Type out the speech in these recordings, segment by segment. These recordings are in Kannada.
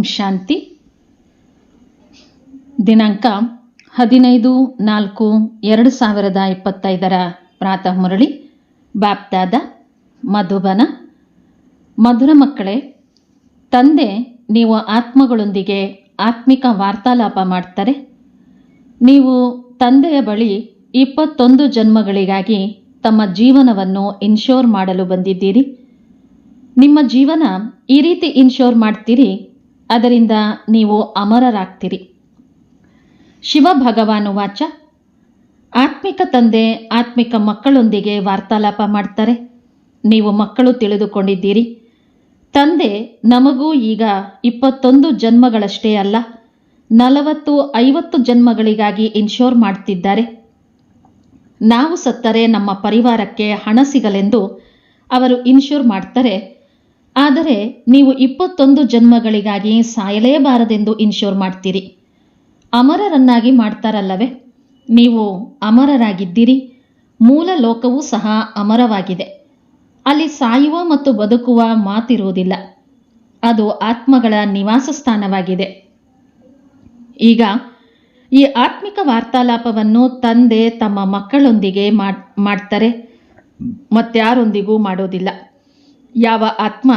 ಓಂ ಶಾಂತಿ. ದಿನಾಂಕ ಹದಿನೈದು ನಾಲ್ಕು ಎರಡು ಸಾವಿರದ ಇಪ್ಪತ್ತೈದರ ಪ್ರಾತಃ ಮುರಳಿ. ಬಾಪ್ದಾದ ಮಧುಬನ. ಮಧುರ ಮಕ್ಕಳೇ, ತಂದೆ, ನೀವು ಆತ್ಮಗಳೊಂದಿಗೆ ಆತ್ಮಿಕ ವಾರ್ತಾಲಾಪ ಮಾಡ್ತಾರೆ. ನೀವು ತಂದೆಯ ಬಳಿ ಇಪ್ಪತ್ತೊಂದು ಜನ್ಮಗಳಿಗಾಗಿ ತಮ್ಮ ಜೀವನವನ್ನು ಇನ್ಶೋರ್ ಮಾಡಲು ಬಂದಿದ್ದೀರಿ. ನಿಮ್ಮ ಜೀವನ ಈ ರೀತಿ ಇನ್ಶೋರ್ ಮಾಡ್ತೀರಿ ಅದರಿಂದ ನೀವು ಅಮರರಾಗ್ತೀರಿ. ಶಿವ ಭಗವಾನು ವಾಚ. ಆತ್ಮಿಕ ತಂದೆ, ಆತ್ಮಿಕ ಮಕ್ಕಳೊಂದಿಗೆ ವಾರ್ತಾಲಾಪ ಮಾಡ್ತಾರೆ. ನೀವು ಮಕ್ಕಳು ತಿಳಿದುಕೊಂಡಿದ್ದೀರಿ. ತಂದೆ, ನಮಗೂ ಈಗ ಇಪ್ಪತ್ತೊಂದು ಜನ್ಮಗಳಷ್ಟೇ ಅಲ್ಲ, ನಲವತ್ತು, ಐವತ್ತು ಜನ್ಮಗಳಿಗಾಗಿ ಇನ್ಶೋರ್ ಮಾಡ್ತಿದ್ದಾರೆ. ನಾವು ಸತ್ತರೆ ನಮ್ಮ ಪರಿವಾರಕ್ಕೆ ಹಣ ಸಿಗಲೆಂದು ಅವರು ಇನ್ಶೂರ್ ಮಾಡ್ತಾರೆ. ಆದರೆ ನೀವು ಇಪ್ಪತ್ತೊಂದು ಜನ್ಮಗಳಿಗಾಗಿ ಸಾಯಲೇಬಾರದೆಂದು ಇನ್ಶೂರ್ ಮಾಡ್ತೀರಿ. ಅಮರರನ್ನಾಗಿ ಮಾಡ್ತಾರಲ್ಲವೇ? ನೀವು ಅಮರರಾಗಿದ್ದೀರಿ. ಮೂಲ ಲೋಕವೂ ಸಹ ಅಮರವಾಗಿದೆ. ಅಲ್ಲಿ ಸಾಯುವ ಮತ್ತು ಬದುಕುವ ಮಾತಿರುವುದಿಲ್ಲ. ಅದು ಆತ್ಮಗಳ ನಿವಾಸ ಸ್ಥಾನವಾಗಿದೆ ಈಗ ಈ ಆತ್ಮಿಕ ವಾರ್ತಾಲಾಪವನ್ನು ತಂದೆ ತಮ್ಮ ಮಕ್ಕಳೊಂದಿಗೆ ಮಾಡ್- ಮಾಡ್ತಾರೆ. ಮತ್ತಾರೊಂದಿಗೂ ಮಾಡೋದಿಲ್ಲ. ಯಾವ ಆತ್ಮ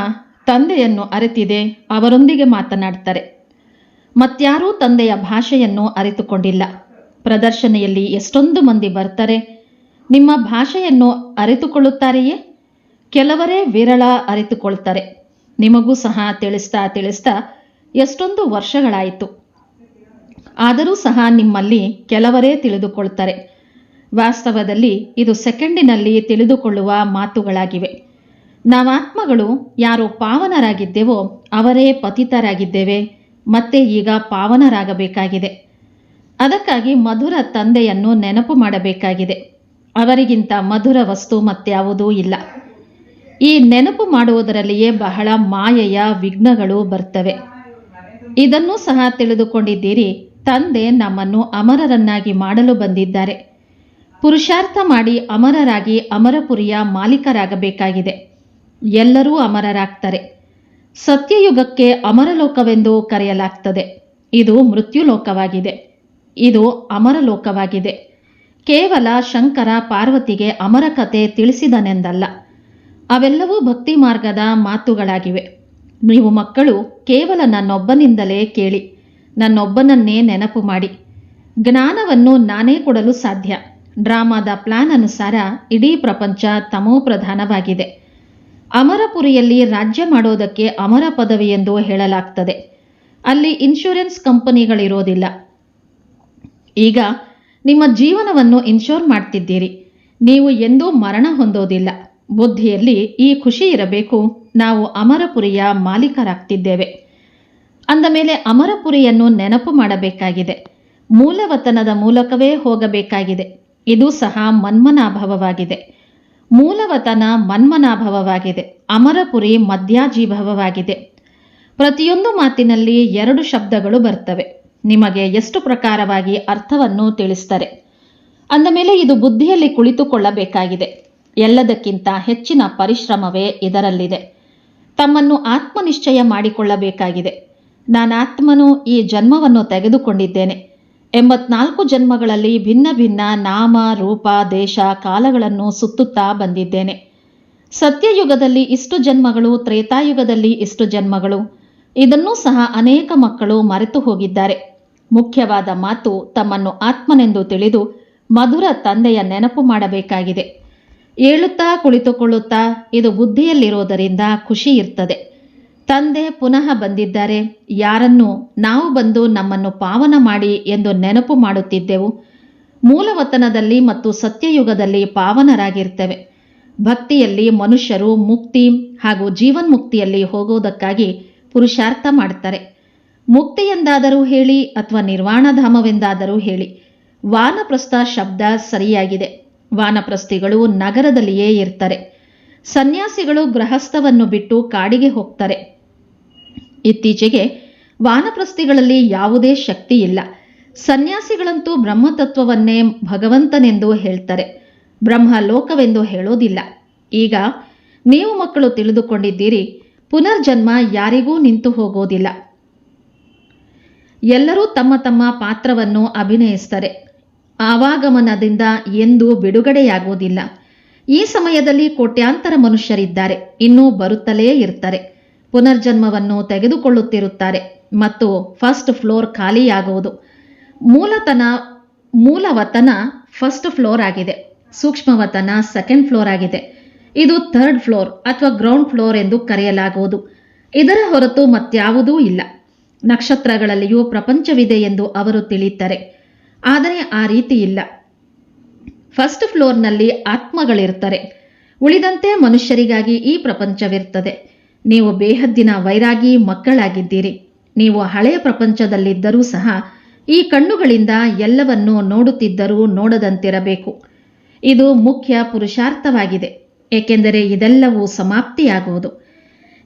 ತಂದೆಯನ್ನು ಅರಿತಿದೆ ಅವರೊಂದಿಗೆ ಮಾತನಾಡ್ತಾರೆ. ಮತ್ಯಾರೂ ತಂದೆಯ ಭಾಷೆಯನ್ನು ಅರಿತುಕೊಂಡಿಲ್ಲ. ಪ್ರದರ್ಶನೆಯಲ್ಲಿ ಎಷ್ಟೊಂದು ಮಂದಿ ಬರ್ತಾರೆ. ನಿಮ್ಮ ಭಾಷೆಯನ್ನು ಅರಿತುಕೊಳ್ಳುತ್ತಾರೆಯೇ? ಕೆಲವರೇ ವಿರಳ ಅರಿತುಕೊಳ್ತಾರೆ. ನಿಮಗೂ ಸಹ ತಿಳಿಸ್ತಾ ತಿಳಿಸ್ತಾ ಎಷ್ಟೊಂದು ವರ್ಷಗಳಾಯಿತು. ಆದರೂ ಸಹ ನಿಮ್ಮಲ್ಲಿ ಕೆಲವರೇ ತಿಳಿದುಕೊಳ್ತಾರೆ. ವಾಸ್ತವದಲ್ಲಿ ಇದು ಸೆಕೆಂಡಿನಲ್ಲಿ ತಿಳಿದುಕೊಳ್ಳುವ ಮಾತುಗಳಾಗಿವೆ. ನಾವಾತ್ಮಗಳು ಯಾರು ಪಾವನರಾಗಿದ್ದೇವೋ ಅವರೇ ಪತಿತರಾಗಿದ್ದೇವೆ. ಮತ್ತೆ ಈಗ ಪಾವನರಾಗಬೇಕಾಗಿದೆ. ಅದಕ್ಕಾಗಿ ಮಧುರ ತಂದೆಯನ್ನು ನೆನಪು ಮಾಡಬೇಕಾಗಿದೆ. ಅವರಿಗಿಂತ ಮಧುರ ವಸ್ತು ಮತ್ಯಾವುದೂ ಇಲ್ಲ. ಈ ನೆನಪು ಮಾಡುವುದರಲ್ಲಿಯೇ ಬಹಳ ಮಾಯೆಯ ವಿಘ್ನಗಳು ಬರ್ತವೆ. ಇದನ್ನೂ ಸಹ ತಿಳಿದುಕೊಂಡಿದ್ದೀರಿ. ತಂದೆ ನಮ್ಮನ್ನು ಅಮರರನ್ನಾಗಿ ಮಾಡಲು ಬಂದಿದ್ದಾರೆ. ಪುರುಷಾರ್ಥ ಮಾಡಿ ಅಮರರಾಗಿ ಅಮರಪುರಿಯ ಮಾಲೀಕರಾಗಬೇಕಾಗಿದೆ. ಎಲ್ಲರೂ ಅಮರರಾಗ್ತಾರೆ. ಸತ್ಯಯುಗಕ್ಕೆ ಅಮರಲೋಕವೆಂದು ಕರೆಯಲಾಗ್ತದೆ. ಇದು ಮೃತ್ಯುಲೋಕವಾಗಿದೆ. ಇದು ಅಮರಲೋಕವಾಗಿದೆ. ಕೇವಲ ಶಂಕರ ಪಾರ್ವತಿಗೆ ಅಮರ ಕಥೆ ತಿಳಿಸಿದನೆಂದಲ್ಲ. ಅವೆಲ್ಲವೂ ಭಕ್ತಿ ಮಾರ್ಗದ ಮಾತುಗಳಾಗಿವೆ. ನೀವು ಮಕ್ಕಳು, ಕೇವಲ ನನ್ನೊಬ್ಬನಿಂದಲೇ ಕೇಳಿ. ನನ್ನೊಬ್ಬನನ್ನೇ ನೆನಪು ಮಾಡಿ. ಜ್ಞಾನವನ್ನು ನಾನೇ ಕೊಡಲು ಸಾಧ್ಯ. ಡ್ರಾಮಾದ ಪ್ಲಾನ್ ಅನುಸಾರ ಇಡೀ ಪ್ರಪಂಚ ತಮೋ ಪ್ರಧಾನವಾಗಿದೆ ಅಮರಪುರಿಯಲ್ಲಿ ರಾಜ್ಯ ಮಾಡೋದಕ್ಕೆ ಅಮರ ಪದವಿ ಎಂದು ಹೇಳಲಾಗ್ತದೆ. ಅಲ್ಲಿ ಇನ್ಶೂರೆನ್ಸ್ ಕಂಪನಿಗಳಿರೋದಿಲ್ಲ. ಈಗ ನಿಮ್ಮ ಜೀವನವನ್ನು ಇನ್ಶೂರ್ ಮಾಡ್ತಿದ್ದೀರಿ. ನೀವು ಎಂದೂ ಮರಣ ಹೊಂದೋದಿಲ್ಲ. ಬುದ್ಧಿಯಲ್ಲಿ ಈ ಖುಷಿ ಇರಬೇಕು. ನಾವು ಅಮರಪುರಿಯ ಮಾಲೀಕರಾಗ್ತಿದ್ದೇವೆ. ಅಂದ ಮೇಲೆ ಅಮರಪುರಿಯನ್ನು ನೆನಪು ಮಾಡಬೇಕಾಗಿದೆ. ಮೂಲವತನದ ಮೂಲಕವೇ ಹೋಗಬೇಕಾಗಿದೆ. ಇದು ಸಹ ಮನ್ಮನಾಭವವಾಗಿದೆ. ಮೂಲವತನ ಮನ್ಮನಾಭವವಾಗಿದೆ. ಅಮರಪುರಿ ಮಧ್ಯಾಜೀಭವವಾಗಿದೆ. ಪ್ರತಿಯೊಂದು ಮಾತಿನಲ್ಲಿ ಎರಡು ಶಬ್ದಗಳು ಬರ್ತವೆ. ನಿಮಗೆ ಎಷ್ಟು ಪ್ರಕಾರವಾಗಿ ಅರ್ಥವನ್ನು ತಿಳಿಸ್ತಾರೆ. ಅಂದಮೇಲೆ ಇದು ಬುದ್ಧಿಯಲ್ಲಿ ಕುಳಿತುಕೊಳ್ಳಬೇಕಾಗಿದೆ. ಎಲ್ಲದಕ್ಕಿಂತ ಹೆಚ್ಚಿನ ಪರಿಶ್ರಮವೇ ಇದರಲ್ಲಿದೆ. ತಮ್ಮನ್ನು ಆತ್ಮನಿಶ್ಚಯ ಮಾಡಿಕೊಳ್ಳಬೇಕಾಗಿದೆ. ನಾನಾತ್ಮನು ಈ ಜನ್ಮವನ್ನು ತೆಗೆದುಕೊಂಡಿದ್ದೇನೆ. ಎಂಬತ್ನಾಲ್ಕು ಜನ್ಮಗಳಲ್ಲಿ ಭಿನ್ನ ಭಿನ್ನ ನಾಮ, ರೂಪ, ದೇಶ, ಕಾಲಗಳನ್ನು ಸುತ್ತುತ್ತಾ ಬಂದಿದ್ದೇನೆ. ಸತ್ಯಯುಗದಲ್ಲಿ ಇಷ್ಟು ಜನ್ಮಗಳು, ತ್ರೇತಾಯುಗದಲ್ಲಿ ಇಷ್ಟು ಜನ್ಮಗಳು. ಇದನ್ನೂ ಸಹ ಅನೇಕ ಮಕ್ಕಳು ಮರೆತು ಹೋಗಿದ್ದಾರೆ. ಮುಖ್ಯವಾದ ಮಾತು ತಮ್ಮನ್ನು ಆತ್ಮನೆಂದು ತಿಳಿದು ಮಧುರ ತಂದೆಯ ನೆನಪು ಮಾಡಬೇಕಾಗಿದೆ. ಏಳುತ್ತಾ ಕುಳಿತುಕೊಳ್ಳುತ್ತಾ ಇದು ಬುದ್ಧಿಯಲ್ಲಿರೋದರಿಂದ ಖುಷಿ ಇರ್ತದೆ. ತಂದೆ ಪುನಃ ಬಂದಿದ್ದಾರೆ. ಯಾರನ್ನು ನಾವು ಬಂದು ನಮ್ಮನ್ನು ಪಾವನ ಮಾಡಿ ಎಂದು ನೆನಪು ಮಾಡುತ್ತಿದ್ದೆವು. ಮೂಲವತನದಲ್ಲಿ ಮತ್ತು ಸತ್ಯಯುಗದಲ್ಲಿ ಪಾವನರಾಗಿರ್ತೇವೆ. ಭಕ್ತಿಯಲ್ಲಿ ಮನುಷ್ಯರು ಮುಕ್ತಿ ಹಾಗೂ ಜೀವನ್ಮುಕ್ತಿಯಲ್ಲಿ ಹೋಗೋದಕ್ಕಾಗಿ ಪುರುಷಾರ್ಥ ಮಾಡ್ತಾರೆ ಮುಕ್ತಿ ಎಂದಾದರೂ ಹೇಳಿ ಅಥವಾ ನಿರ್ವಾಣಧಾಮವೆಂದಾದರೂ ಹೇಳಿ. ವಾನಪ್ರಸ್ಥ ಶಬ್ದ ಸರಿಯಾಗಿದೆ. ವಾನಪ್ರಸ್ಥಿಗಳು ನಗರದಲ್ಲಿಯೇ ಇರ್ತಾರೆ. ಸನ್ಯಾಸಿಗಳು ಗೃಹಸ್ಥವನ್ನು ಬಿಟ್ಟು ಕಾಡಿಗೆ ಹೋಗ್ತಾರೆ. ಇತ್ತೀಚೆಗೆ ವಾನಪ್ರಸ್ಥಿಗಳಲ್ಲಿ ಯಾವುದೇ ಶಕ್ತಿ ಇಲ್ಲ ಸನ್ಯಾಸಿಗಳಂತೂ ಬ್ರಹ್ಮತತ್ವವನ್ನೇ ಭಗವಂತನೆಂದು ಹೇಳ್ತಾರೆ. ಬ್ರಹ್ಮ ಲೋಕವೆಂದು ಹೇಳೋದಿಲ್ಲ. ಈಗ ನೀವು ಮಕ್ಕಳು ತಿಳಿದುಕೊಂಡಿದ್ದೀರಿ, ಪುನರ್ಜನ್ಮ ಯಾರಿಗೂ ನಿಂತು ಹೋಗೋದಿಲ್ಲ. ಎಲ್ಲರೂ ತಮ್ಮ ತಮ್ಮ ಪಾತ್ರವನ್ನು ಅಭಿನಯಿಸ್ತಾರೆ. ಆವಾಗಮನದಿಂದ ಎಂದೂ ಬಿಡುಗಡೆಯಾಗುವುದಿಲ್ಲ ಈ ಸಮಯದಲ್ಲಿ ಕೋಟ್ಯಾಂತರ ಮನುಷ್ಯರಿದ್ದಾರೆ, ಇನ್ನೂ ಬರುತ್ತಲೇ ಇರ್ತಾರೆ. ಪುನರ್ಜನ್ಮವನ್ನು ತೆಗೆದುಕೊಳ್ಳುತ್ತಿರುತ್ತಾರೆ ಮತ್ತು ಫಸ್ಟ್ ಫ್ಲೋರ್ ಖಾಲಿಯಾಗುವುದು. ಮೂಲತನ, ಮೂಲವತನ ಫಸ್ಟ್ ಫ್ಲೋರ್ ಆಗಿದೆ. ಸೂಕ್ಷ್ಮವತನ ಸೆಕೆಂಡ್ ಫ್ಲೋರ್ ಆಗಿದೆ. ಇದು ಥರ್ಡ್ ಫ್ಲೋರ್ ಅಥವಾ ಗ್ರೌಂಡ್ ಫ್ಲೋರ್ ಎಂದು ಕರೆಯಲಾಗುವುದು. ಇದರ ಹೊರತು ಮತ್ಯಾವುದೂ ಇಲ್ಲ. ನಕ್ಷತ್ರಗಳಲ್ಲಿಯೂ ಪ್ರಪಂಚವಿದೆ ಎಂದು ಅವರು ತಿಳಿಯುತ್ತಾರೆ. ಆದರೆ ಆ ರೀತಿ ಇಲ್ಲ. ಫಸ್ಟ್ ಫ್ಲೋರ್ನಲ್ಲಿ ಆತ್ಮಗಳಿರ್ತಾರೆ ಉಳಿದಂತೆ ಮನುಷ್ಯರಿಗಾಗಿ ಈ ಪ್ರಪಂಚವಿರ್ತದೆ ನೀವು ಬೇಹದ್ದಿನ ವೈರಾಗಿ ಮಕ್ಕಳಾಗಿದ್ದೀರಿ. ನೀವು ಹಳೆಯ ಪ್ರಪಂಚದಲ್ಲಿದ್ದರೂ ಸಹ ಈ ಕಣ್ಣುಗಳಿಂದ ಎಲ್ಲವನ್ನೂ ನೋಡುತ್ತಿದ್ದರೂ ನೋಡದಂತಿರಬೇಕು. ಇದು ಮುಖ್ಯ ಪುರುಷಾರ್ಥವಾಗಿದೆ, ಏಕೆಂದರೆ ಇದೆಲ್ಲವೂ ಸಮಾಪ್ತಿಯಾಗುವುದು.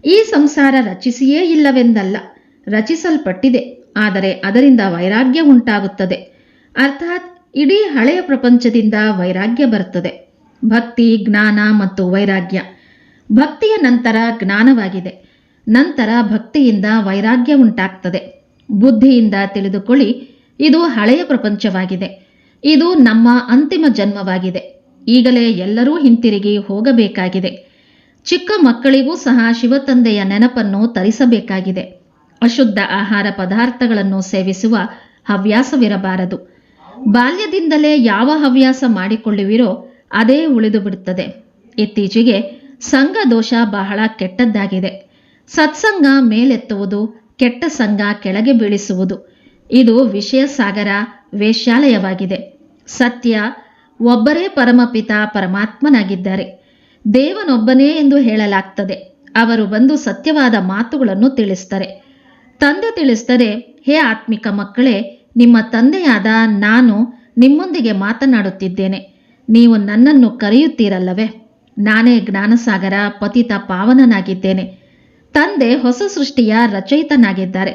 ಈ ಸಂಸಾರ ರಚಿಸಿಯೇ ಇಲ್ಲವೆಂದಲ್ಲ, ರಚಿಸಲ್ಪಟ್ಟಿದೆ, ಆದರೆ ಅದರಿಂದ ವೈರಾಗ್ಯ ಉಂಟಾಗುತ್ತದೆ. ಅರ್ಥಾತ್ ಇಡೀ ಹಳೆಯ ಪ್ರಪಂಚದಿಂದ ವೈರಾಗ್ಯ ಬರುತ್ತದೆ. ಭಕ್ತಿ, ಜ್ಞಾನ ಮತ್ತು ವೈರಾಗ್ಯ. ಭಕ್ತಿಯ ನಂತರ ಜ್ಞಾನವಾಗಿದೆ. ನಂತರ ಭಕ್ತಿಯಿಂದ ವೈರಾಗ್ಯ ಉಂಟಾಗ್ತದೆ. ಬುದ್ಧಿಯಿಂದ ತಿಳಿದುಕೊಳ್ಳಿ, ಇದು ಹಳೆಯ ಪ್ರಪಂಚವಾಗಿದೆ. ಇದು ನಮ್ಮ ಅಂತಿಮ ಜನ್ಮವಾಗಿದೆ. ಈಗಲೇ ಎಲ್ಲರೂ ಹಿಂತಿರುಗಿ ಹೋಗಬೇಕಾಗಿದೆ. ಚಿಕ್ಕ ಮಕ್ಕಳಿಗೂ ಸಹ ಶಿವತಂದೆಯ ನೆನಪನ್ನು ತರಿಸಬೇಕಾಗಿದೆ. ಅಶುದ್ಧ ಆಹಾರ ಪದಾರ್ಥಗಳನ್ನು ಸೇವಿಸುವ ಹವ್ಯಾಸವಿರಬಾರದು. ಬಾಲ್ಯದಿಂದಲೇ ಯಾವ ಹವ್ಯಾಸ ಮಾಡಿಕೊಳ್ಳುವಿರೋ, ಅದೇ ಉಳಿದು ಬಿಡುತ್ತದೆ ಇತ್ತೀಚೆಗೆ ಸಂಘ ದೋಷ ಬಹಳ ಕೆಟ್ಟದ್ದಾಗಿದೆ. ಸತ್ಸಂಗ ಮೇಲೆತ್ತುವುದು, ಕೆಟ್ಟ ಸಂಘ ಕೆಳಗೆ ಬೀಳಿಸುವುದು. ಇದು ವಿಷಯ ಸಾಗರ ವೇಶ್ಯಾಲಯವಾಗಿದೆ. ಸತ್ಯ ಒಬ್ಬರೇ ಪರಮಪಿತ ಪರಮಾತ್ಮನಾಗಿದ್ದಾರೆ. ದೇವನೊಬ್ಬನೇ ಎಂದು ಹೇಳಲಾಗ್ತದೆ. ಅವರು ಬಂದು ಸತ್ಯವಾದ ಮಾತುಗಳನ್ನು ತಿಳಿಸ್ತಾರೆ. ತಂದೆ ತಿಳಿಸ್ತಾರೆ ಹೇ ಆತ್ಮಿಕ ಮಕ್ಕಳೇ, ನಿಮ್ಮ ತಂದೆಯಾದ ನಾನು ನಿಮ್ಮೊಂದಿಗೆ ಮಾತನಾಡುತ್ತಿದ್ದೇನೆ. ನೀವು ನನ್ನನ್ನು ಕರೆಯುತ್ತೀರಲ್ಲವೇ? ನಾನೇ ಜ್ಞಾನಸಾಗರ, ಪತಿತ ಪಾವನನಾಗಿದ್ದೇನೆ. ತಂದೆ ಹೊಸ ಸೃಷ್ಟಿಯ ರಚಯಿತನಾಗಿದ್ದಾರೆ.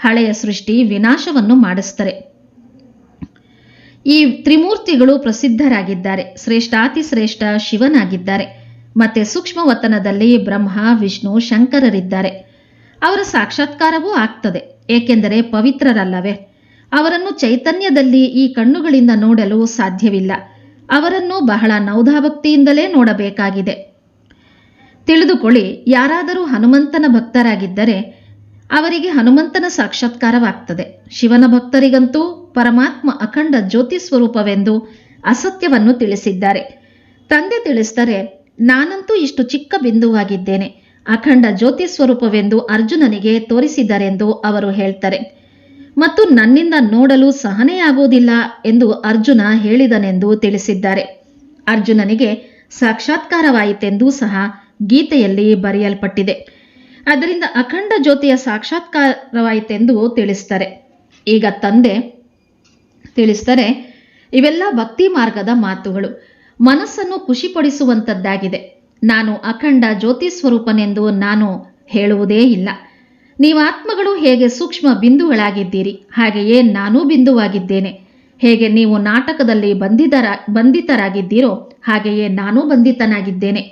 ಹಳೆಯ ಸೃಷ್ಟಿ ವಿನಾಶವನ್ನು ಮಾಡಿಸ್ತಾರೆ ಈ ತ್ರಿಮೂರ್ತಿಗಳು ಪ್ರಸಿದ್ಧರಾಗಿದ್ದಾರೆ. ಶ್ರೇಷ್ಠಾತಿ ಶ್ರೇಷ್ಠ ಶಿವನಾಗಿದ್ದಾರೆ. ಮತ್ತೆ ಸೂಕ್ಷ್ಮವತನದಲ್ಲಿ ಬ್ರಹ್ಮ, ವಿಷ್ಣು, ಶಂಕರರಿದ್ದಾರೆ. ಅವರ ಸಾಕ್ಷಾತ್ಕಾರವೂ ಆಗ್ತದೆ. ಏಕೆಂದರೆ ಪವಿತ್ರರಲ್ಲವೇ? ಅವರನ್ನು ಚೈತನ್ಯದಲ್ಲಿ ಈ ಕಣ್ಣುಗಳಿಂದ ನೋಡಲು ಸಾಧ್ಯವಿಲ್ಲ. ಅವರನ್ನು ಬಹಳ ನೌಧಾಭಕ್ತಿಯಿಂದಲೇ ನೋಡಬೇಕಾಗಿದೆ. ತಿಳಿದುಕೊಳ್ಳಿ, ಯಾರಾದರೂ ಹನುಮಂತನ ಭಕ್ತರಾಗಿದ್ದರೆ ಅವರಿಗೆ ಹನುಮಂತನ ಸಾಕ್ಷಾತ್ಕಾರವಾಗ್ತದೆ. ಶಿವನ ಭಕ್ತರಿಗಂತೂ ಪರಮಾತ್ಮ ಅಖಂಡ ಜ್ಯೋತಿ ಸ್ವರೂಪವೆಂದು ಅಸತ್ಯವನ್ನು ತಿಳಿಸಿದ್ದಾರೆ. ತಂದೆ ತಿಳಿಸಿದರೆ, ನಾನಂತೂ ಇಷ್ಟು ಚಿಕ್ಕ ಬಿಂದುವಾಗಿದ್ದೇನೆ. ಅಖಂಡ ಜ್ಯೋತಿ ಸ್ವರೂಪವೆಂದು ಅರ್ಜುನನಿಗೆ ತೋರಿಸಿದರೆಂದು ಅವರು ಹೇಳ್ತಾರೆ. ಮತ್ತು ನನ್ನಿಂದ ನೋಡಲು ಸಹನೆಯಾಗುವುದಿಲ್ಲ ಎಂದು ಅರ್ಜುನ ಹೇಳಿದನೆಂದು ತಿಳಿಸಿದ್ದಾರೆ. ಅರ್ಜುನನಿಗೆ ಸಾಕ್ಷಾತ್ಕಾರವಾಯಿತೆಂದೂ ಸಹ ಗೀತೆಯಲ್ಲಿ ಬರೆಯಲ್ಪಟ್ಟಿದೆ. ಅದರಿಂದ ಅಖಂಡ ಜ್ಯೋತಿಯ ಸಾಕ್ಷಾತ್ಕಾರವಾಯಿತೆಂದು ತಿಳಿಸ್ತಾರೆ. ಈಗ ತಂದೆ ತಿಳಿಸ್ತಾರೆ ಇವೆಲ್ಲ ಭಕ್ತಿ ಮಾರ್ಗದ ಮಾತುಗಳು. ಮನಸ್ಸನ್ನು ಖುಷಿಪಡಿಸುವಂಥದ್ದಾಗಿದೆ ನಾನು ಅಖಂಡ ಜ್ಯೋತಿ ಸ್ವರೂಪನೆಂದು ನಾನು ಹೇಳುವುದೇ ಇಲ್ಲ. ನೀವು ಆತ್ಮಗಳು ಹೇಗೆ ಸೂಕ್ಷ್ಮ ಬಿಂದುಗಳಾಗಿದ್ದೀರಿ, ಹಾಗೆಯೇ ನಾನೂ ಬಿಂದುವಾಗಿದ್ದೇನೆ. ಹೇಗೆ ನೀವು ನಾಟಕದಲ್ಲಿ ಬಂಧಿತರ ಬಂಧಿತರಾಗಿದ್ದೀರೋ, ಹಾಗೆಯೇ ನಾನೂ ಬಂಧಿತನಾಗಿದ್ದೇನೆ.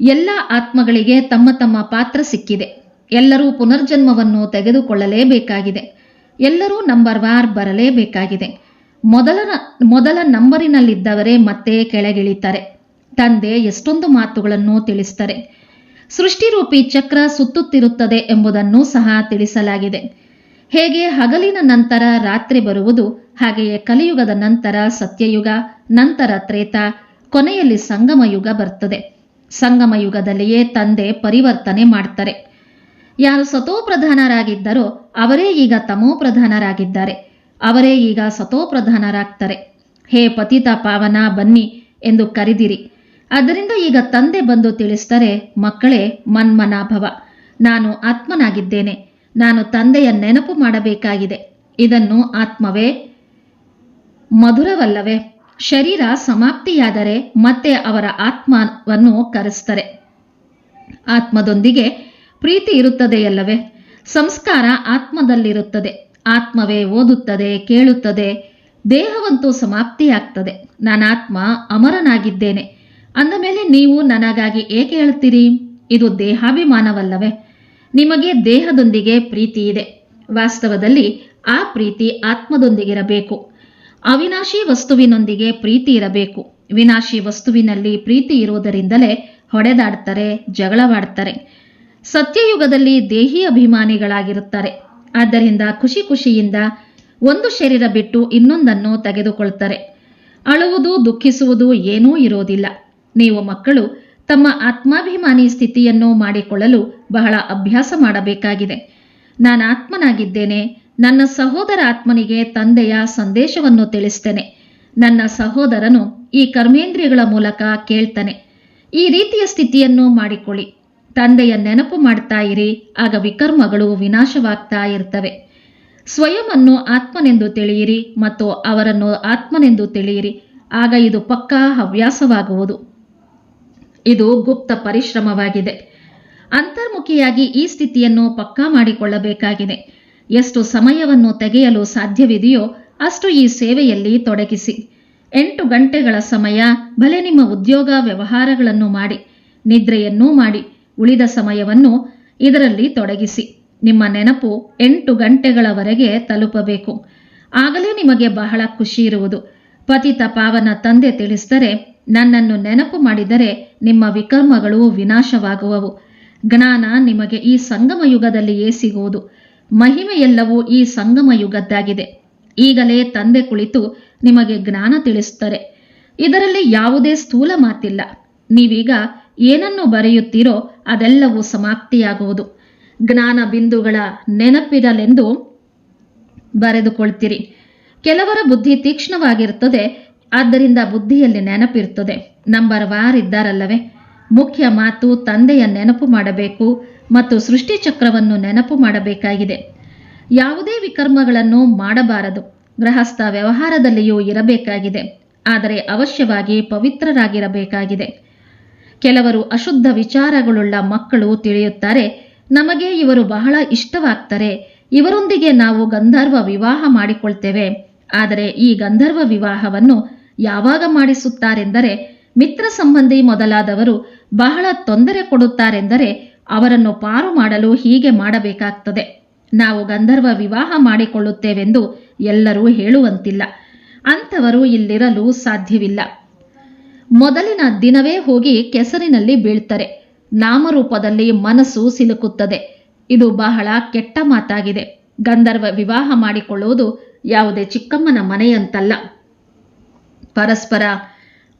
ಎಲ್ಲ ಆತ್ಮಗಳಿಗೆ ತಮ್ಮ ತಮ್ಮ ಪಾತ್ರ ಸಿಕ್ಕಿದೆ. ಎಲ್ಲರೂ ಪುನರ್ಜನ್ಮವನ್ನು ತೆಗೆದುಕೊಳ್ಳಲೇಬೇಕಾಗಿದೆ. ಎಲ್ಲರೂ ನಂಬರ್ ವಾರ್ ಬರಲೇಬೇಕಾಗಿದೆ. ಮೊದಲ ಮೊದಲ ನಂಬರಿನಲ್ಲಿದ್ದವರೇ ಮತ್ತೆ ಕೆಳಗಿಳಿತಾರೆ. ತಂದೆ ಎಷ್ಟೊಂದು ಮಾತುಗಳನ್ನು ತಿಳಿಸ್ತಾರೆ. ಸೃಷ್ಟಿರೂಪಿ ಚಕ್ರ ಸುತ್ತುತ್ತಿರುತ್ತದೆ ಎಂಬುದನ್ನು ಸಹ ತಿಳಿಸಲಾಗಿದೆ. ಹೇಗೆ ಹಗಲಿನ ನಂತರ ರಾತ್ರಿ ಬರುವುದು, ಹಾಗೆಯೇ ಕಲಿಯುಗದ ನಂತರ ಸತ್ಯಯುಗ, ನಂತರ ತ್ರೇತ, ಕೊನೆಯಲ್ಲಿ ಸಂಗಮಯುಗ ಬರ್ತದೆ. ಸಂಗಮಯುಗದಲ್ಲಿಯೇ ತಂದೆ ಪರಿವರ್ತನೆ ಮಾಡ್ತಾರೆ. ಯಾರು ಸತೋಪ್ರಧಾನರಾಗಿದ್ದರೋ ಅವರೇ ಈಗ ತಮೋಪ್ರಧಾನರಾಗಿದ್ದಾರೆ. ಅವರೇ ಈಗ ಸತೋಪ್ರಧಾನರಾಗ್ತಾರೆ. ಹೇ ಪತಿತ ಪಾವನ ಬನ್ನಿ ಎಂದು ಕರೆದಿರಿ. ಅದರಿಂದ ಈಗ ತಂದೆ ಬಂದು ತಿಳಿಸ್ತಾರೆ ಮಕ್ಕಳೇ, ಮನ್ಮನಾಭವ, ನಾನು ಆತ್ಮನಾಗಿದ್ದೇನೆ, ನಾನು ತಂದೆಯ ನೆನಪು ಮಾಡಬೇಕಾಗಿದೆ, ಇದನ್ನು ಆತ್ಮವೇ? ಮಧುರವಲ್ಲವೇ? ಶರೀರ ಸಮಾಪ್ತಿಯಾದರೆ ಮತ್ತೆ ಅವರ ಆತ್ಮವನ್ನು ಕರೆಸ್ತಾರೆ. ಆತ್ಮದೊಂದಿಗೆ ಪ್ರೀತಿ ಇರುತ್ತದೆಯಲ್ಲವೇ ಸಂಸ್ಕಾರ ಆತ್ಮದಲ್ಲಿರುತ್ತದೆ, ಆತ್ಮವೇ ಓದುತ್ತದೆ, ಕೇಳುತ್ತದೆ, ದೇಹವಂತೂ ಸಮಾಪ್ತಿಯಾಗ್ತದೆ. ನಾನಾತ್ಮ ಅಮರನಾಗಿದ್ದೇನೆ. ಅಂದ ಮೇಲೆ ನೀವು ನನಗಾಗಿ ಏಕೆ ಹೇಳ್ತೀರಿ ಇದು ದೇಹಾಭಿಮಾನವಲ್ಲವೇ? ನಿಮಗೆ ದೇಹದೊಂದಿಗೆ ಪ್ರೀತಿ ಇದೆ. ವಾಸ್ತವದಲ್ಲಿ ಆ ಪ್ರೀತಿ ಆತ್ಮದೊಂದಿಗಿರಬೇಕು. ಅವಿನಾಶಿ ವಸ್ತುವಿನೊಂದಿಗೆ ಪ್ರೀತಿ ಇರಬೇಕು. ವಿನಾಶಿ ವಸ್ತುವಿನಲ್ಲಿ ಪ್ರೀತಿ ಇರುವುದರಿಂದಲೇ ಹೊಡೆದಾಡ್ತಾರೆ, ಜಗಳವಾಡ್ತಾರೆ. ಸತ್ಯಯುಗದಲ್ಲಿ ದೇಹಿ ಅಭಿಮಾನಿಗಳಾಗಿರುತ್ತಾರೆ. ಆದ್ದರಿಂದ ಖುಷಿ ಖುಷಿಯಿಂದ ಒಂದು ಶರೀರ ಬಿಟ್ಟು ಇನ್ನೊಂದನ್ನು ತೆಗೆದುಕೊಳ್ತಾರೆ. ಅಳುವುದು, ದುಃಖಿಸುವುದು ಏನೂ ಇರೋದಿಲ್ಲ ನೀವು ಮಕ್ಕಳು ತಮ್ಮ ಆತ್ಮಾಭಿಮಾನಿ ಸ್ಥಿತಿಯನ್ನು ಮಾಡಿಕೊಳ್ಳಲು ಬಹಳ ಅಭ್ಯಾಸ ಮಾಡಬೇಕಾಗಿದೆ. ನಾನು ಆತ್ಮನಾಗಿದ್ದೇನೆ, ನನ್ನ ಸಹೋದರ ಆತ್ಮನಿಗೆ ತಂದೆಯ ಸಂದೇಶವನ್ನು ತಿಳಿಸ್ತೇನೆ. ನನ್ನ ಸಹೋದರನು ಈ ಕರ್ಮೇಂದ್ರಿಯಗಳ ಮೂಲಕ ಕೇಳ್ತಾನೆ. ಈ ರೀತಿಯ ಸ್ಥಿತಿಯನ್ನು ಮಾಡಿಕೊಳ್ಳಿ. ತಂದೆಯ ನೆನಪು ಮಾಡ್ತಾ ಇರಿ, ಆಗ ವಿಕರ್ಮಗಳು ವಿನಾಶವಾಗ್ತಾ ಇರ್ತವೆ. ಸ್ವಯಂವನ್ನು ಆತ್ಮನೆಂದು ತಿಳಿಯಿರಿ ಮತ್ತು ಅವರನ್ನು ಆತ್ಮನೆಂದು ತಿಳಿಯಿರಿ. ಆಗ ಇದು ಪಕ್ಕಾ ಹವ್ಯಾಸವಾಗುವುದು. ಇದು ಗುಪ್ತ ಪರಿಶ್ರಮವಾಗಿದೆ. ಅಂತರ್ಮುಖಿಯಾಗಿ ಈ ಸ್ಥಿತಿಯನ್ನು ಪಕ್ಕಾ ಮಾಡಿಕೊಳ್ಳಬೇಕಾಗಿದೆ. ಎಷ್ಟು ಸಮಯವನ್ನು ತೆಗೆಯಲು ಸಾಧ್ಯವಿದೆಯೋ ಅಷ್ಟು ಈ ಸೇವೆಯಲ್ಲಿ ತೊಡಗಿಸಿ. ಎಂಟು ಗಂಟೆಗಳ ಸಮಯ, ಭಲೆ ನಿಮ್ಮ ಉದ್ಯೋಗ ವ್ಯವಹಾರಗಳನ್ನು ಮಾಡಿ. ನಿದ್ರೆಯನ್ನೂ ಮಾಡಿ. ಉಳಿದ ಸಮಯವನ್ನು ಇದರಲ್ಲಿ ತೊಡಗಿಸಿ. ನಿಮ್ಮ ನೆನಪು ಎಂಟು ಗಂಟೆಗಳವರೆಗೆ ತಲುಪಬೇಕು. ಆಗಲೇ ನಿಮಗೆ ಬಹಳ ಖುಷಿ ಇರುವುದು. ಪತಿತ ಪಾವನ ತಂದೆ ತಿಳಿಸಿದರೆ ನನ್ನನ್ನು ನೆನಪು ಮಾಡಿದರೆ ನಿಮ್ಮ ವಿಕರ್ಮಗಳು ವಿನಾಶವಾಗುವವು. ಜ್ಞಾನ ನಿಮಗೆ ಈ ಸಂಗಮ ಯುಗದಲ್ಲಿಯೇ ಸಿಗುವುದು. ಮಹಿಮೆಯೆಲ್ಲವೂ ಈ ಸಂಗಮ ಯುಗದ್ದಾಗಿದೆ. ಈಗಲೇ ತಂದೆ ಕುಳಿತು ನಿಮಗೆ ಜ್ಞಾನ ತಿಳಿಸುತ್ತಾರೆ. ಇದರಲ್ಲಿ ಯಾವುದೇ ಸ್ಥೂಲ ಮಾತಿಲ್ಲ. ನೀವೀಗ ಏನನ್ನು ಬರೆಯುತ್ತೀರೋ ಅದೆಲ್ಲವೂ ಸಮಾಪ್ತಿಯಾಗುವುದು. ಜ್ಞಾನ ಬಿಂದುಗಳ ನೆನಪಿರಲೆಂದು ಬರೆದುಕೊಳ್ತೀರಿ. ಕೆಲವರ ಬುದ್ಧಿ ತೀಕ್ಷ್ಣವಾಗಿರುತ್ತದೆ ಆದ್ದರಿಂದ ಬುದ್ಧಿಯಲ್ಲಿ ನೆನಪಿರ್ತದೆ ನಂಬರ್ ವಾರ್ ಇದ್ದಾರಲ್ಲವೇ ಮುಖ್ಯ ಮಾತು ತಂದೆಯ ನೆನಪು ಮಾಡಬೇಕು ಮತ್ತು ಸೃಷ್ಟಿ ಚಕ್ರವನ್ನು ನೆನಪು ಮಾಡಬೇಕಾಗಿದೆ. ಯಾವುದೇ ವಿಕರ್ಮಗಳನ್ನು ಮಾಡಬಾರದು. ಗೃಹಸ್ಥ ವ್ಯವಹಾರದಲ್ಲಿಯೂ ಇರಬೇಕಾಗಿದೆ. ಆದರೆ ಅವಶ್ಯವಾಗಿ ಪವಿತ್ರರಾಗಿರಬೇಕಾಗಿದೆ. ಕೆಲವರು ಅಶುದ್ಧ ವಿಚಾರಗಳುಳ್ಳ ಮಕ್ಕಳು ತಿಳಿಯುತ್ತಾರೆ, ನಮಗೆ ಇವರು ಬಹಳ ಇಷ್ಟವಾಗ್ತಾರೆ. ಇವರೊಂದಿಗೆ ನಾವು ಗಂಧರ್ವ ವಿವಾಹ ಮಾಡಿಕೊಳ್ತೇವೆ. ಆದರೆ ಈ ಗಂಧರ್ವ ವಿವಾಹವನ್ನು ಯಾವಾಗ ಮಾಡಿಸುತ್ತಾರೆಂದರೆ ಮಿತ್ರ ಸಂಬಂಧಿ ಮೊದಲಾದವರು ಬಹಳ ತೊಂದರೆ ಕೊಡುತ್ತಾರೆಂದರೆ ಅವರನ್ನು ಪಾರು ಮಾಡಲು ಹೀಗೆ ಮಾಡಬೇಕಾಗ್ತದೆ. ನಾವು ಗಂಧರ್ವ ವಿವಾಹ ಮಾಡಿಕೊಳ್ಳುತ್ತೇವೆಂದು ಎಲ್ಲರೂ ಹೇಳುವಂತಿಲ್ಲ. ಅಂಥವರು ಇಲ್ಲಿರಲು ಸಾಧ್ಯವಿಲ್ಲ. ಮೊದಲಿನ ದಿನವೇ ಹೋಗಿ ಕೆಸರಿನಲ್ಲಿ ಬೀಳ್ತಾರೆ. ನಾಮರೂಪದಲ್ಲಿ ಮನಸ್ಸು ಸಿಲುಕುತ್ತದೆ. ಇದು ಬಹಳ ಕೆಟ್ಟ ಮಾತಾಗಿದೆ. ಗಂಧರ್ವ ವಿವಾಹ ಮಾಡಿಕೊಳ್ಳುವುದು ಯಾವುದೇ ಚಿಕ್ಕಮ್ಮನ ಮನೆಯಂತಲ್ಲ. ಪರಸ್ಪರ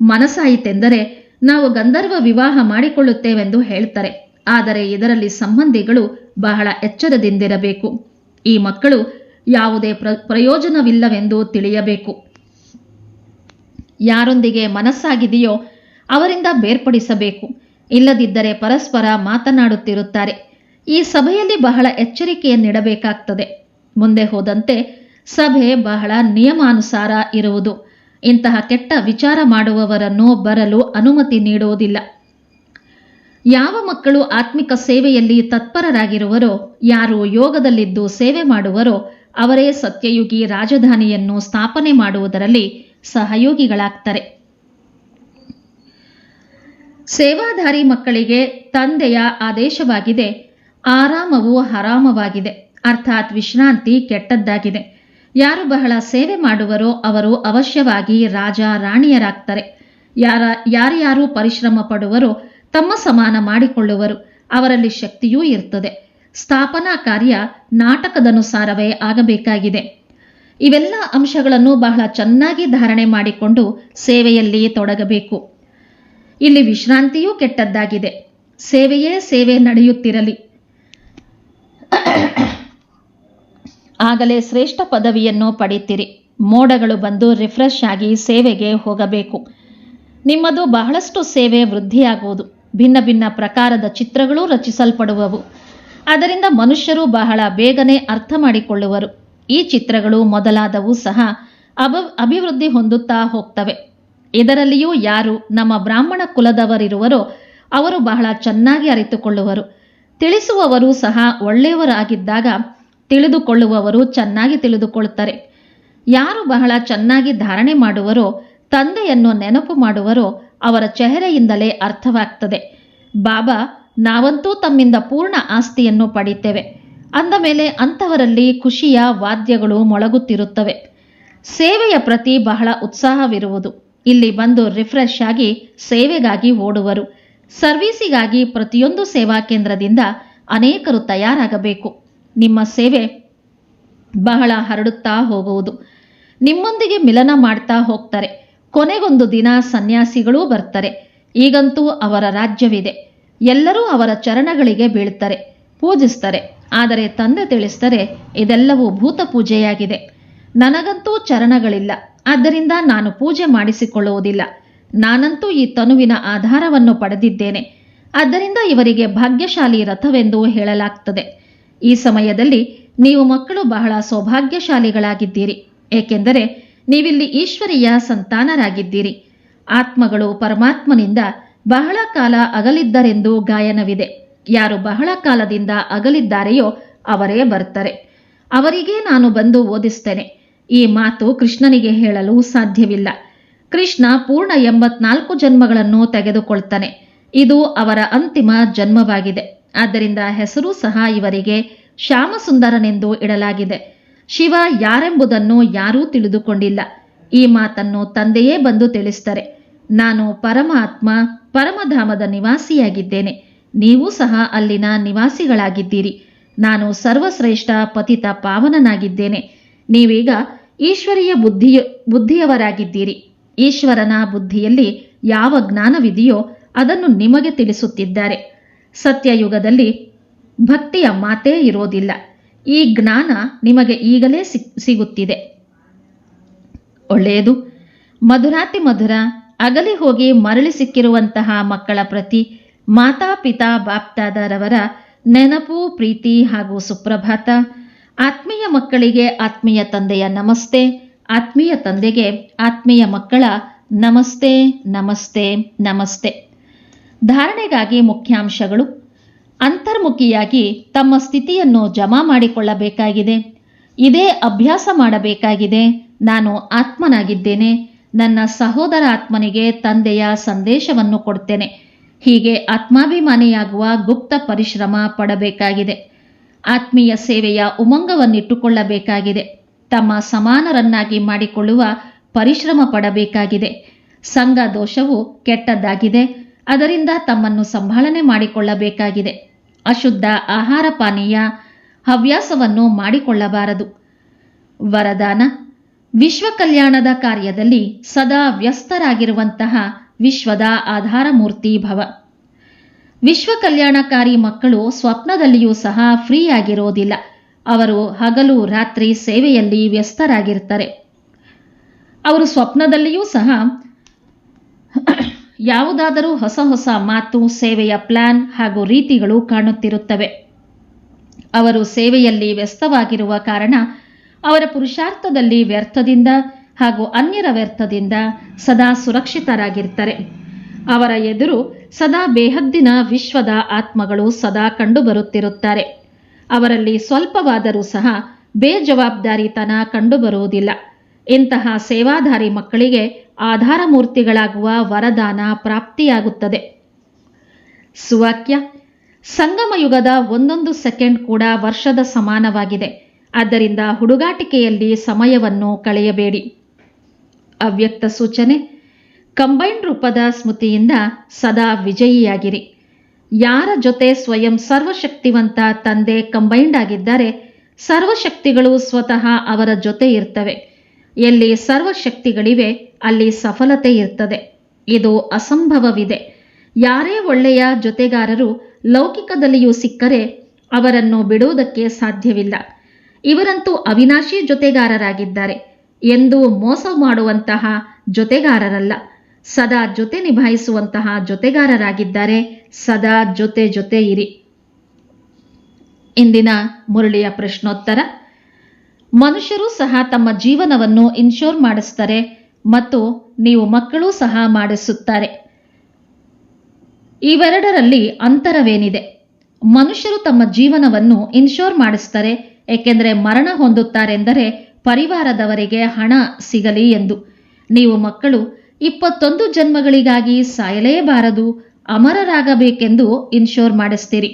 ಮನಸ್ಸಾಯಿತೆಂದರೆ ನಾವು ಗಂಧರ್ವ ವಿವಾಹ ಮಾಡಿಕೊಳ್ಳುತ್ತೇವೆಂದು ಹೇಳ್ತಾರೆ. ಆದರೆ ಇದರಲ್ಲಿ ಸಂಬಂಧಿಗಳು ಬಹಳ ಎಚ್ಚರದಿಂದಿರಬೇಕು. ಈ ಮಕ್ಕಳು ಯಾವುದೇ ಪ್ರ, ಪ್ರಯೋಜನವಿಲ್ಲವೆಂದು ತಿಳಿಯಬೇಕು. ಯಾರೊಂದಿಗೆ ಮನಸ್ಸಾಗಿದೆಯೋ ಅವರಿಂದ ಬೇರ್ಪಡಿಸಬೇಕು. ಇಲ್ಲದಿದ್ದರೆ ಪರಸ್ಪರ ಮಾತನಾಡುತ್ತಿರುತ್ತಾರೆ. ಈ ಸಭೆಯಲ್ಲಿ ಬಹಳ ಎಚ್ಚರಿಕೆಯನ್ನಿಡಬೇಕಾಗ್ತದೆ ಮುಂದೆ ಹೋದಂತೆ ಸಭೆ ಬಹಳ ನಿಯಮಾನುಸಾರ ಇರುವುದು. ಇಂತಹ ಕೆಟ್ಟ ವಿಚಾರ ಮಾಡುವವರನ್ನು ಬರಲು ಅನುಮತಿ ನೀಡುವುದಿಲ್ಲ. ಯಾವ ಮಕ್ಕಳು ಆತ್ಮಿಕ ಸೇವೆಯಲ್ಲಿ ತತ್ಪರರಾಗಿರುವರೋ, ಯಾರು ಯೋಗದಲ್ಲಿದ್ದು ಸೇವೆ ಮಾಡುವರೋ, ಅವರೇ ಸತ್ಯಯುಗಿ ರಾಜಧಾನಿಯನ್ನು ಸ್ಥಾಪನೆ ಮಾಡುವುದರಲ್ಲಿ ಸಹಯೋಗಿಗಳಾಗ್ತಾರೆ. ಸೇವಾಧಾರಿ ಮಕ್ಕಳಿಗೆ ತಂದೆಯ ಆದೇಶವಾಗಿದೆ, ಆರಾಮವು ಹರಾಮವಾಗಿದೆ, ಅರ್ಥಾತ್ ವಿಶ್ರಾಂತಿ ಕೆಟ್ಟದ್ದಾಗಿದೆ. ಯಾರು ಬಹಳ ಸೇವೆ ಮಾಡುವರೋ ಅವರು ಅವಶ್ಯವಾಗಿ ರಾಜ ರಾಣಿಯರಾಗ್ತಾರೆ. ಯಾರ ಯಾರ್ಯಾರು ಪರಿಶ್ರಮ ಪಡುವರೋ ತಮ್ಮ ಸಮಾನ ಮಾಡಿಕೊಳ್ಳುವರು. ಅವರಲ್ಲಿ ಶಕ್ತಿಯೂ ಇರ್ತದೆ. ಸ್ಥಾಪನಾ ಕಾರ್ಯ ನಾಟಕದನುಸಾರವೇ ಆಗಬೇಕಾಗಿದೆ. ಇವೆಲ್ಲ ಅಂಶಗಳನ್ನು ಬಹಳ ಚೆನ್ನಾಗಿ ಧಾರಣೆ ಮಾಡಿಕೊಂಡು ಸೇವೆಯಲ್ಲಿ ತೊಡಗಬೇಕು. ಇಲ್ಲಿ ವಿಶ್ರಾಂತಿಯೂ ಕೆಟ್ಟದ್ದಾಗಿದೆ. ಸೇವೆಯೇ ಸೇವೆ ನಡೆಯುತ್ತಿರಲಿ. ಆಗಲೇ ಶ್ರೇಷ್ಠ ಪದವಿಯನ್ನು ಪಡೆಯುತ್ತೀರಿ. ಮೋಡಗಳು ಬಂದು ರಿಫ್ರೆಶ್ ಆಗಿ ಸೇವೆಗೆ ಹೋಗಬೇಕು. ನಿಮ್ಮದು ಬಹಳಷ್ಟು ಸೇವೆ ವೃದ್ಧಿಯಾಗುವುದು. ಭಿನ್ನ ಭಿನ್ನ ಪ್ರಕಾರದ ಚಿತ್ರಗಳು ರಚಿಸಲ್ಪಡುವವು. ಅದರಿಂದ ಮನುಷ್ಯರು ಬಹಳ ಬೇಗನೆ ಅರ್ಥ ಮಾಡಿಕೊಳ್ಳುವರು. ಈ ಚಿತ್ರಗಳು ಮೊದಲಾದವು ಸಹ ಅಭ, ಅಭಿವೃದ್ಧಿ ಹೊಂದುತ್ತಾ ಹೋಗ್ತವೆ. ಇದರಲ್ಲಿಯೂ ಯಾರು ನಮ್ಮ ಬ್ರಾಹ್ಮಣ ಕುಲದವರಿರುವರೋ ಅವರು ಬಹಳ ಚೆನ್ನಾಗಿ ಅರಿತುಕೊಳ್ಳುವರು. ತಿಳಿಸುವವರು ಸಹ ಒಳ್ಳೆಯವರಾಗಿದ್ದಾಗ ತಿಳಿದುಕೊಳ್ಳುವವರು ಚೆನ್ನಾಗಿ ತಿಳಿದುಕೊಳ್ಳುತ್ತಾರೆ. ಯಾರು ಬಹಳ ಚೆನ್ನಾಗಿ ಧಾರಣೆ ಮಾಡುವರೋ, ತಂದೆಯನ್ನು ನೆನಪು ಮಾಡುವರೋ, ಅವರ ಚೆಹರೆಯಿಂದಲೇ ಅರ್ಥವಾಗ್ತದೆ. ಬಾಬಾ, ನಾವಂತೂ ತಮ್ಮಿಂದ ಪೂರ್ಣ ಆಸ್ತಿಯನ್ನು ಪಡೆಯುತ್ತೇವೆ. ಅಂದ ಮೇಲೆ ಅಂಥವರಲ್ಲಿ ಖುಷಿಯ ವಾದ್ಯಗಳು ಮೊಳಗುತ್ತಿರುತ್ತವೆ. ಸೇವೆಯ ಪ್ರತಿ ಬಹಳ ಉತ್ಸಾಹವಿರುವುದು. ಇಲ್ಲಿ ಬಂದು ರಿಫ್ರೆಶ್ ಆಗಿ ಸೇವೆಗಾಗಿ ಓಡುವರು. ಸರ್ವೀಸಿಗಾಗಿ ಪ್ರತಿಯೊಂದು ಸೇವಾ ಕೇಂದ್ರದಿಂದ ಅನೇಕರು ತಯಾರಾಗಬೇಕು. ನಿಮ್ಮ ಸೇವೆ ಬಹಳ ಹರಡುತ್ತಾ ಹೋಗುವುದು. ನಿಮ್ಮೊಂದಿಗೆ ಮಿಲನ ಮಾಡ್ತಾ ಹೋಗ್ತಾರೆ. ಕೊನೆಗೊಂದು ದಿನ ಸನ್ಯಾಸಿಗಳೂ ಬರ್ತಾರೆ. ಈಗಂತೂ ಅವರ ರಾಜ್ಯವಿದೆ. ಎಲ್ಲರೂ ಅವರ ಚರಣಗಳಿಗೆ ಬೀಳ್ತಾರೆ, ಪೂಜಿಸ್ತಾರೆ. ಆದರೆ ತಂದೆ ತಿಳಿಸ್ತಾರೆ ಇದೆಲ್ಲವೂ ಭೂತ ಪೂಜೆಯಾಗಿದೆ. ನನಗಂತೂ ಚರಣಗಳಿಲ್ಲ. ಆದ್ದರಿಂದ ನಾನು ಪೂಜೆ ಮಾಡಿಸಿಕೊಳ್ಳುವುದಿಲ್ಲ. ನಾನಂತೂ ಈ ತನುವಿನ ಆಧಾರವನ್ನು ಪಡೆದಿದ್ದೇನೆ. ಆದ್ದರಿಂದ ಇವರಿಗೆ ಭಾಗ್ಯಶಾಲಿ ರಥವೆಂದು ಹೇಳಲಾಗ್ತದೆ. ಈ ಸಮಯದಲ್ಲಿ ನೀವು ಮಕ್ಕಳು ಬಹಳ ಸೌಭಾಗ್ಯಶಾಲಿಗಳಾಗಿದ್ದೀರಿ. ಏಕೆಂದರೆ ನೀವಿಲ್ಲಿ ಈಶ್ವರಿಯ ಸಂತಾನರಾಗಿದ್ದೀರಿ. ಆತ್ಮಗಳು ಪರಮಾತ್ಮನಿಂದ ಬಹಳ ಕಾಲ ಅಗಲಿದ್ದರೆಂದು ಗಾಯನವಿದೆ. ಯಾರು ಬಹಳ ಕಾಲದಿಂದ ಅಗಲಿದ್ದಾರೆಯೋ ಅವರೇ ಬರ್ತಾರೆ ಅವರಿಗೆ ನಾನು ಬಂದು ಓದಿಸ್ತೇನೆ. ಈ ಮಾತು ಕೃಷ್ಣನಿಗೆ ಹೇಳಲು ಸಾಧ್ಯವಿಲ್ಲ. ಕೃಷ್ಣ ಪೂರ್ಣ ಎಂಬತ್ನಾಲ್ಕು ಜನ್ಮಗಳನ್ನು ತೆಗೆದುಕೊಳ್ತಾನೆ. ಇದು ಅವರ ಅಂತಿಮ ಜನ್ಮವಾಗಿದೆ. ಆದ್ದರಿಂದ ಹೆಸರು ಸಹ ಇವರಿಗೆ ಶ್ಯಾಮಸುಂದರನೆಂದು ಇಡಲಾಗಿದೆ. ಶಿವ ಯಾರೆಂಬುದನ್ನು ಯಾರೂ ತಿಳಿದುಕೊಂಡಿಲ್ಲ. ಈ ಮಾತನ್ನು ತಂದೆಯೇ ಬಂದು ತಿಳಿಸ್ತಾರೆ ನಾನು ಪರಮಾತ್ಮ ಪರಮಧಾಮದ ನಿವಾಸಿಯಾಗಿದ್ದೇನೆ. ನೀವು ಸಹ ಅಲ್ಲಿನ ನಿವಾಸಿಗಳಾಗಿದ್ದೀರಿ. ನಾನು ಸರ್ವಶ್ರೇಷ್ಠ ಪತಿತ ಪಾವನನಾಗಿದ್ದೇನೆ. ನೀವೀಗ ಈಶ್ವರೀಯ ಬುದ್ಧಿಯ, ಬುದ್ಧಿಯವರಾಗಿದ್ದೀರಿ. ಈಶ್ವರನ ಬುದ್ಧಿಯಲ್ಲಿ ಯಾವ ಜ್ಞಾನವಿದೆಯೋ ಅದನ್ನು ನಿಮಗೆ ತಿಳಿಸುತ್ತಿದ್ದಾರೆ. ಸತ್ಯಯುಗದಲ್ಲಿ ಭಕ್ತಿಯ ಮಾತೇ ಇರೋದಿಲ್ಲ. ಈ ಜ್ಞಾನ ನಿಮಗೆ ಈಗಲೇ ಸಿಗ್- ಸಿಗುತ್ತಿದೆ. ಒಳ್ಳೆಯದು. ಮಧುರಾತಿ ಮಧುರ, ಅಗಲಿ ಹೋಗಿ ಮರಳಿ ಸಿಕ್ಕಿರುವಂತಹ ಮಕ್ಕಳ ಪ್ರತಿ ಮಾತಾಪಿತಾ ಬಾಪ್ತಾದರವರ ನೆನಪು, ಪ್ರೀತಿ ಹಾಗೂ ಸುಪ್ರಭಾತ. ಆತ್ಮೀಯ ಮಕ್ಕಳಿಗೆ ಆತ್ಮೀಯ ತಂದೆಯ ನಮಸ್ತೆ. ಆತ್ಮೀಯ ತಂದೆಗೆ ಆತ್ಮೀಯ ಮಕ್ಕಳ ನಮಸ್ತೆ ನಮಸ್ತೆ ನಮಸ್ತೆ. ಧಾರಣೆಗಾಗಿ ಮುಖ್ಯಾಂಶಗಳು. ಅಂತರ್ಮುಖಿಯಾಗಿ ತಮ್ಮ ಸ್ಥಿತಿಯನ್ನು ಜಮಾ ಮಾಡಿಕೊಳ್ಳಬೇಕಾಗಿದೆ. ಇದೇ ಅಭ್ಯಾಸ ಮಾಡಬೇಕಾಗಿದೆ. ನಾನು ಆತ್ಮನಾಗಿದ್ದೇನೆ. ನನ್ನ ಸಹೋದರ ಆತ್ಮನಿಗೆ ತಂದೆಯ ಸಂದೇಶವನ್ನು ಕೊಡ್ತೇನೆ. ಹೀಗೆ ಆತ್ಮಾಭಿಮಾನಿಯಾಗುವ ಗುಪ್ತ ಪರಿಶ್ರಮ ಪಡಬೇಕಾಗಿದೆ. ಆತ್ಮೀಯ ಸೇವೆಯ ಉಮಂಗವನ್ನಿಟ್ಟುಕೊಳ್ಳಬೇಕಾಗಿದೆ. ತಮ್ಮ ಸಮಾನರನ್ನಾಗಿ ಮಾಡಿಕೊಳ್ಳುವ ಪರಿಶ್ರಮ ಪಡಬೇಕಾಗಿದೆ. ಸಂಘ ದೋಷವು ಕೆಟ್ಟದ್ದಾಗಿದೆ. ಅದರಿಂದ ತಮ್ಮನ್ನು ಸಂಭಾಳನೆ ಮಾಡಿಕೊಳ್ಳಬೇಕಾಗಿದೆ. ಅಶುದ್ಧ ಆಹಾರ ಪಾನೀಯ ಹವ್ಯಾಸವನ್ನು ಮಾಡಿಕೊಳ್ಳಬಾರದು. ವರದಾನ. ವಿಶ್ವ ಕಲ್ಯಾಣದ ಕಾರ್ಯದಲ್ಲಿ ಸದಾ ವ್ಯಸ್ತರಾಗಿರುವಂತಹ ವಿಶ್ವದ ಆಧಾರಮೂರ್ತಿ ಭವ. ವಿಶ್ವ ಕಲ್ಯಾಣಕಾರಿ ಮಕ್ಕಳು ಸ್ವಪ್ನದಲ್ಲಿಯೂ ಸಹ ಫ್ರೀ ಆಗಿರೋದಿಲ್ಲ ಅವರು ಹಗಲು ರಾತ್ರಿ ಸೇವೆಯಲ್ಲಿ ವ್ಯಸ್ತರಾಗಿರ್ತಾರೆ. ಅವರು ಸ್ವಪ್ನದಲ್ಲಿಯೂ ಸಹ ಯಾವುದಾದರೂ ಹೊಸ ಹೊಸ ಮಾತು, ಸೇವೆಯ ಪ್ಲಾನ್ ಹಾಗೂ ರೀತಿಗಳು ಕಾಣುತ್ತಿರುತ್ತವೆ. ಅವರು ಸೇವೆಯಲ್ಲಿ ವ್ಯಸ್ತವಾಗಿರುವ ಕಾರಣ ಅವರ ಪುರುಷಾರ್ಥದಲ್ಲಿ ವ್ಯರ್ಥದಿಂದ ಹಾಗೂ ಅನ್ಯರ ವ್ಯರ್ಥದಿಂದ ಸದಾ ಸುರಕ್ಷಿತರಾಗಿರ್ತಾರೆ. ಅವರ ಎದುರು ಸದಾ ಬೇಹದ್ದಿನ ವಿಶ್ವದ ಆತ್ಮಗಳು ಸದಾ ಕಂಡುಬರುತ್ತಿರುತ್ತಾರೆ. ಅವರಲ್ಲಿ ಸ್ವಲ್ಪವಾದರೂ ಸಹ ಬೇಜವಾಬ್ದಾರಿತನ ಕಂಡುಬರುವುದಿಲ್ಲ. ಇಂತಹ ಸೇವಾಧಾರಿ ಮಕ್ಕಳಿಗೆ ಆಧಾರ ಮೂರ್ತಿಗಳಾಗುವ ವರದಾನ ಪ್ರಾಪ್ತಿಯಾಗುತ್ತದೆ. ಸುವಾಕ್ಯ, ಸಂಗಮ ಯುಗದ ಒಂದೊಂದು ಸೆಕೆಂಡ್ ಕೂಡ ವರ್ಷದ ಸಮಾನವಾಗಿದೆ. ಆದ್ದರಿಂದ ಹುಡುಗಾಟಿಕೆಯಲ್ಲಿ ಸಮಯವನ್ನು ಕಳೆಯಬೇಡಿ. ಅವ್ಯಕ್ತ ಸೂಚನೆ ಕಂಬೈನ್ಡ್ ರೂಪದ ಸ್ಮೃತಿಯಿಂದ ಸದಾ ವಿಜಯಿಯಾಗಿರಿ. ಯಾರ ಜೊತೆ ಸ್ವಯಂ ಸರ್ವಶಕ್ತಿವಂತ ತಂದೆ ಕಂಬೈನ್ಡ್ ಆಗಿದ್ದಾರೆ, ಸರ್ವಶಕ್ತಿಗಳು ಸ್ವತಃ ಅವರ ಜೊತೆ ಇರ್ತವೆ. ಎಲ್ಲಿ ಸರ್ವಶಕ್ತಿಗಳಿವೆ, ಅಲ್ಲಿ ಸಫಲತೆ ಇರ್ತದೆ. ಇದು ಅಸಂಭವವಿದೆ. ಯಾರೇ ಒಳ್ಳೆಯ ಜೊತೆಗಾರರು ಲೌಕಿಕದಲ್ಲಿಯೂ ಸಿಕ್ಕರೆ ಅವರನ್ನು ಬಿಡುವುದಕ್ಕೆ ಸಾಧ್ಯವಿಲ್ಲ. ಇವರಂತೂ ಅವಿನಾಶಿ ಜೊತೆಗಾರರಾಗಿದ್ದಾರೆ. ಎಂದು ಮೋಸ ಮಾಡುವಂತಹ ಜೊತೆಗಾರರಲ್ಲ. ಸದಾ ಜೊತೆ ನಿಭಾಯಿಸುವಂತಹ ಜೊತೆಗಾರರಾಗಿದ್ದಾರೆ. ಸದಾ ಜೊತೆ ಜೊತೆ ಇರಿ. ಇಂದಿನ ಮುರಳಿಯ ಪ್ರಶ್ನೋತ್ತರ. ಮನುಷ್ಯರು ಸಹ ತಮ್ಮ ಜೀವನವನ್ನು ಇನ್ಶೋರ್ ಮಾಡಿಸ್ತಾರೆ ಮತ್ತು ನೀವು ಮಕ್ಕಳು ಸಹ ಮಾಡಿಸುತ್ತಾರೆ. ಇವೆರಡರಲ್ಲಿ ಅಂತರವೇನಿದೆ? ಮನುಷ್ಯರು ತಮ್ಮ ಜೀವನವನ್ನು ಇನ್ಶೋರ್ ಮಾಡಿಸ್ತಾರೆ, ಏಕೆಂದರೆ ಮರಣ ಹೊಂದುತ್ತಾರೆಂದರೆ ಪರಿವಾರದವರಿಗೆ ಹಣ ಸಿಗಲಿ ಎಂದು. ನೀವು ಮಕ್ಕಳು ಇಪ್ಪತ್ತೊಂದು ಜನ್ಮಗಳಿಗಾಗಿ ಸಾಯಲೇಬಾರದು, ಅಮರರಾಗಬೇಕೆಂದು ಇನ್ಶೋರ್ ಮಾಡಿಸ್ತೀರಿ.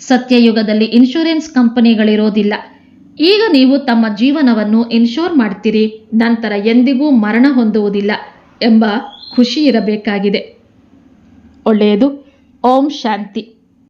ಸತ್ಯಯುಗದಲ್ಲಿ ಇನ್ಶೂರೆನ್ಸ್ ಕಂಪನಿಗಳಿರೋದಿಲ್ಲ. ಈಗ ನೀವು ತಮ್ಮ ಜೀವನವನ್ನು ಇನ್ಶೋರ್ ಮಾಡ್ತೀರಿ, ನಂತರ ಎಂದಿಗೂ ಮರಣ ಹೊಂದುವುದಿಲ್ಲ ಎಂಬ ಖುಷಿ ಇರಬೇಕಾಗಿದೆ. ಒಳ್ಳೆಯದು. ಓಂ ಶಾಂತಿ.